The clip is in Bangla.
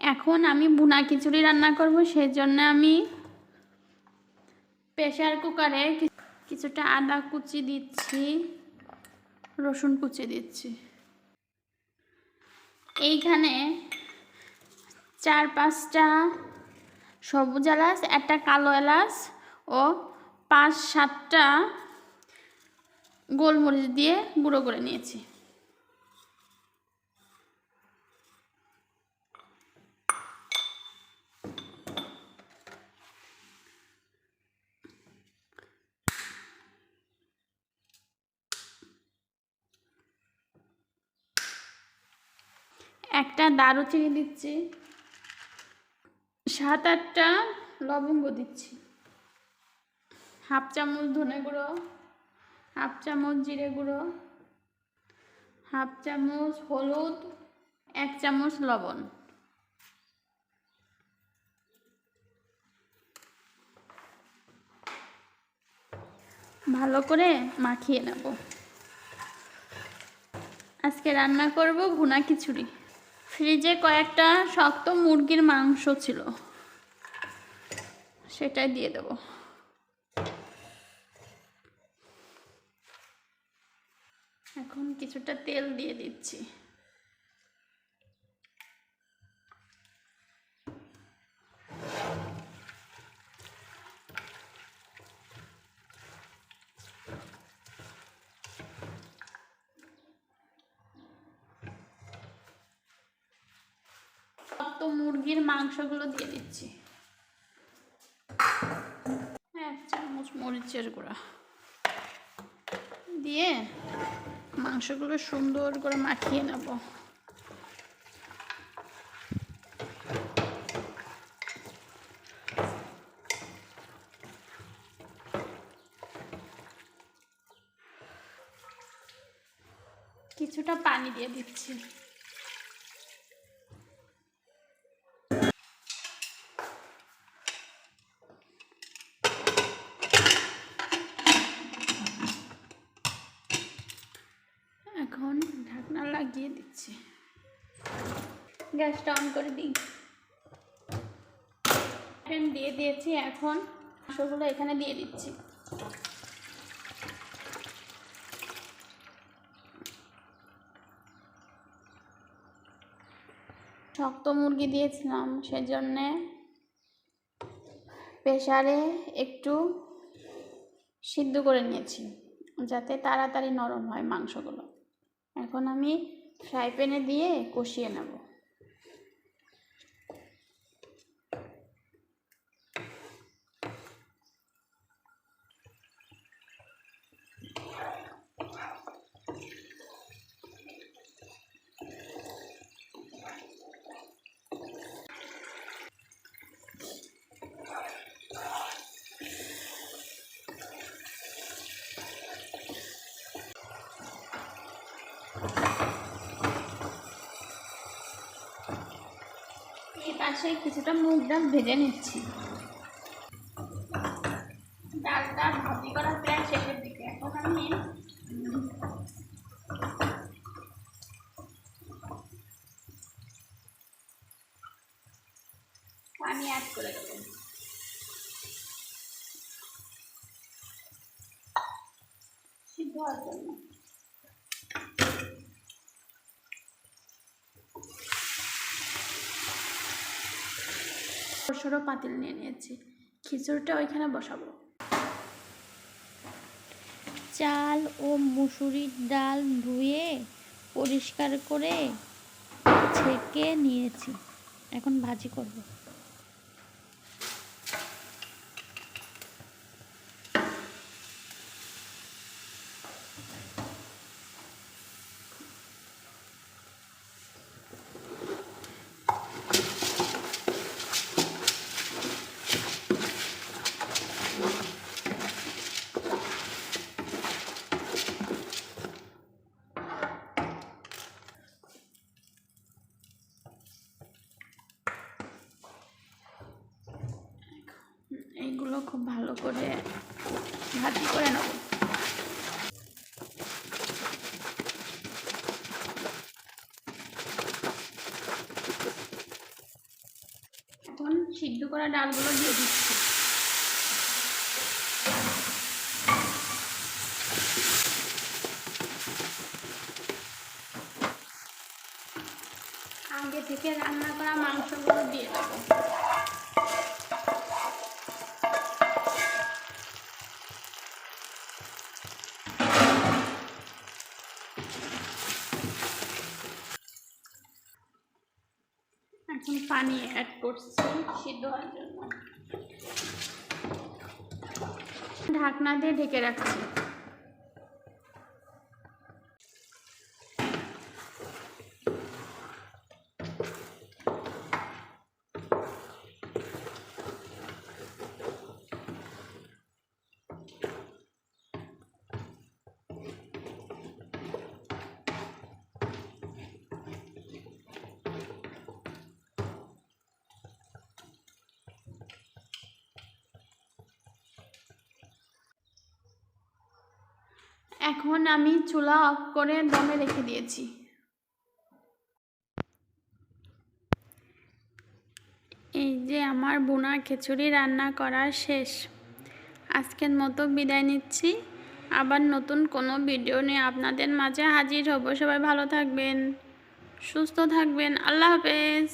এখন আমি বুনা খিচুড়ি রান্না করব সেই জন্য আমি প্রেশার কুকারে কিছুটা আদা কুচি দিচ্ছি, রসুন কুচি দিচ্ছি। এইখানে চার পাঁচটা সবুজ এলাচ, একটা কালো এলাচ ও পাঁচ সাতটা গোলমরিচ দিয়ে গুঁড়ো করে নিয়েছি। একটা দারুচিনি দিচ্ছি। সাত আটটা লবঙ্গ দিচ্ছি। হাফ চামচ ধনে গুঁড়ো, হাফ চামচ জিরে গুঁড়ো, হাফ চামচ হলুদ, এক চামচ লবণ। ভালো করে মাখিয়ে নেব। আজকে রান্না করব ভুনা খিচুড়ি। ফ্রিজে কয়েকটা শক্ত মুরগির মাংস ছিল। সেটাই দিয়ে দেব। এখন কিছুটা তেল দিয়ে দিচ্ছি শক্ত মুরগির মাংসগুলো দিয়ে দিচ্ছি। এক চামচ মরিচের গুঁড়া। দিয়ে মাংসগুলো সুন্দর করে মাখিয়ে নেব। কিছুটা পানি দিয়ে দিচ্ছি। এখন ঢাকনা লাগিয়ে দিচ্ছি। গ্যাসটা অন করে দিই। ফ্যান দিয়ে দিয়েছি এখন। মাংসগুলো এখানে দিয়ে দিচ্ছি। শক্ত মুরগি দিয়েছিলাম, সেজন্যে প্রেশারে একটু সিদ্ধ করে নিয়েছি, যাতে তাড়াতাড়ি নরম হয় মাংসগুলো। এখন আমি ফ্রাই প্যানে দিয়ে কষিয়ে নেব। পাশে কিছুটা মুগ ডাল ভেজে নিচ্ছি। ডালটা আমি অ্যাড করে দেবো। সিদ্ধ হওয়ার জন্য। সরো পাতিল নিয়ে নিয়েছি। খিচুড়িটা ওইখানে বসাবো। চাল ও মুসুরির ডাল ধুয়ে পরিষ্কার করে ছেঁকে নিয়েছি। এখন ভাজি করব। এইগুলো খুব ভালো করে ভাজি করে নেব। এখন সিদ্ধ করা ডালগুলো দিয়ে দিচ্ছি। আগে থেকে রান্না করা মাংসগুলো দিয়ে দেবো। এখন পানি অ্যাড করছি সিদ্ধ হওয়ার জন্য। ঢাকনা দিয়ে ঢেকে রাখছি। এখন আমি চুলা অফ করে দমে রেখে দিয়েছি। এই যে আমার বোনা খিচুড়ি রান্না করা শেষ। আজকের মতো বিদায় নিচ্ছি। আবার নতুন কোনো ভিডিও নিয়ে আপনাদের মাঝে হাজির হব। সবাই ভালো থাকবেন, সুস্থ থাকবেন। আল্লাহ হাফেজ।